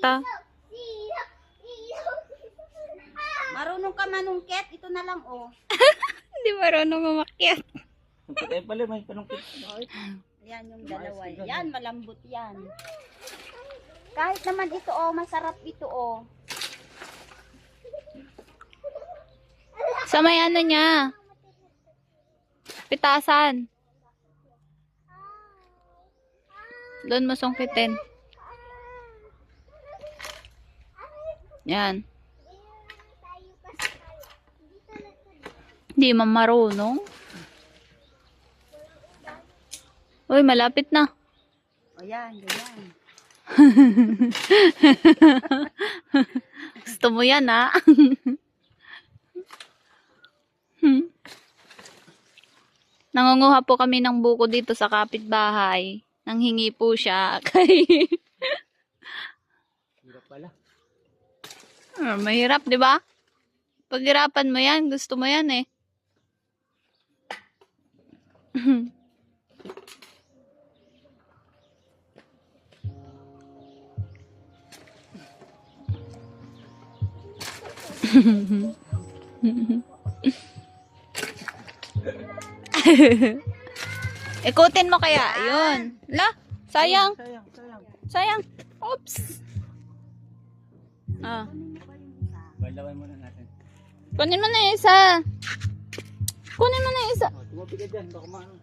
ta. Marunong ka manungkit, ito na lang oh. Hindi marunong umakyat. Ay pala, may panungkit. Yan yung dalawa. Yan, malambot yan. Kahit naman ito oh, masarap ito oh. Sa may ano niya? Pitasan. Doon mo sungkitin. Yan. Hindi man marunong. Uy, malapit na. O yan, ganyan. Gusto mo yan, ha? Hmm. Nangunguha po kami ng buko dito sa kapitbahay. Nanghingi po siya kay... Hirap pala. Ah, mahirap, di ba? Paghirapan mo yan, gusto mo yan eh. Ikutin mo kaya, yun. La, sayang, Sayang, sayang. sayang. Oops. Ah. Balawin muna natin. Kunin mo na yung isa. Kunin mo na yung isa. Oh, tumabi ka dyan, baka maano.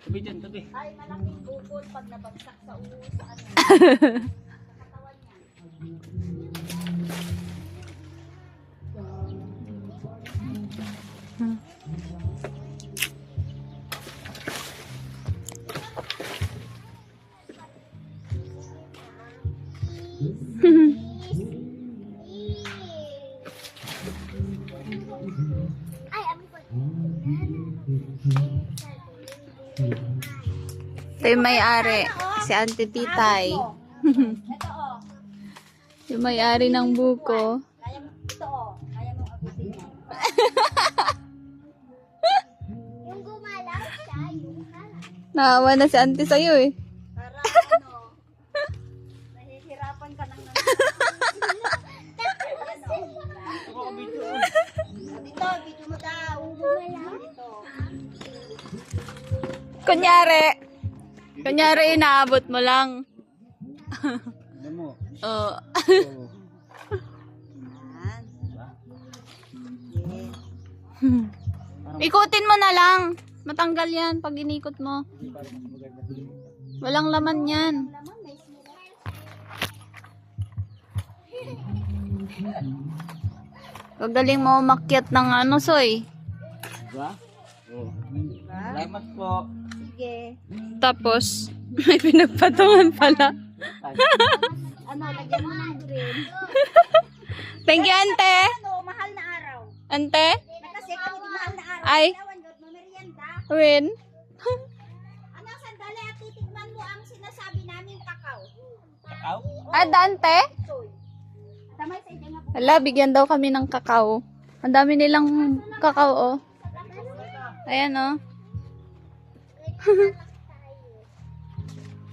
Tabi dyan, tabi. Ay, malaking bukol pag nabagsak sa ulo sa ano. Ito yung may-ari. Si Auntie Titay. Ito. Yung may-ari ng buko. Kaya mo, ito. Kaya mo abutin yan. yung gumalaw siya, yung harap. Naawa na si Auntie sa'yo eh. Kunyari. Kunyari, inaabot mo lang. Ano mo? Oo. Yan. Ikutin mo na lang. Matanggal yan pag inikot mo. Walang laman yan. Gagaling mo umakyat ng ano, Soy. Diba? Oo. Salamat po. Sige. Tapos, may pinagpatungan pala. Ay, Ano, lagyan mo ng green. Thank you, Ante. Ano, mahal na araw. Ante? Kasi kami di mahal na araw. Ay. Win. Ano, sandali at titikman mo ang sinasabi namin kakao. kakao? Ah, Dante? Hala, bigyan daw kami ng kakao. Ang dami nilang kakao, oh. Ayan, oh.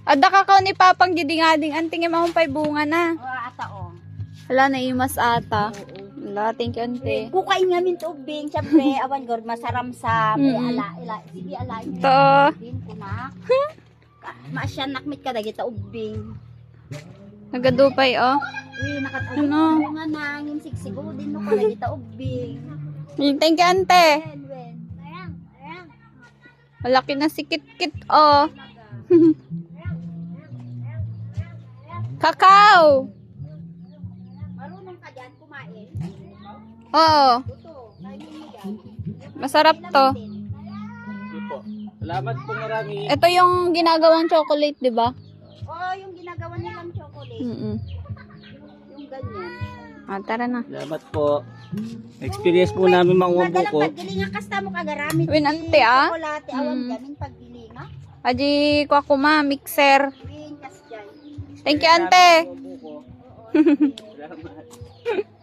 Ada kakao ni Papang gidingading anting mahumpay bunga na. O, ata o. Hala, naimas ata. Hala, thank you, ante. Kukain namin tubing. Siyempre, awan gord, masaram sa may Mm. ala. Ila, sige, ala. Ito. Din ko na. Maasyan nakmit ka dagita ubing. Nagadupay, oh. Uy, nakatulog Ano? nga na. Ngimsiksigo din mo ka dagita ubing. Thank you, ante. Malaki na si Kit-Kit, oh. Kakao! Marunong ka dyan kumain. Oo. Masarap to. Salamat po marami. Ito yung ginagawang chocolate, di ba? Oh, yung ginagawa nilang chocolate. Mm ganyan. Ah, tara na. Salamat po. Experience po namin Nagalang buko. paggilinga kasta mo kagaramit. Win, ante, ah. Chocolate, awan Mm. gamin paggilinga. Aji, kwa kuma, mixer. Win, kas dyan. Thank you, ante. Salamat.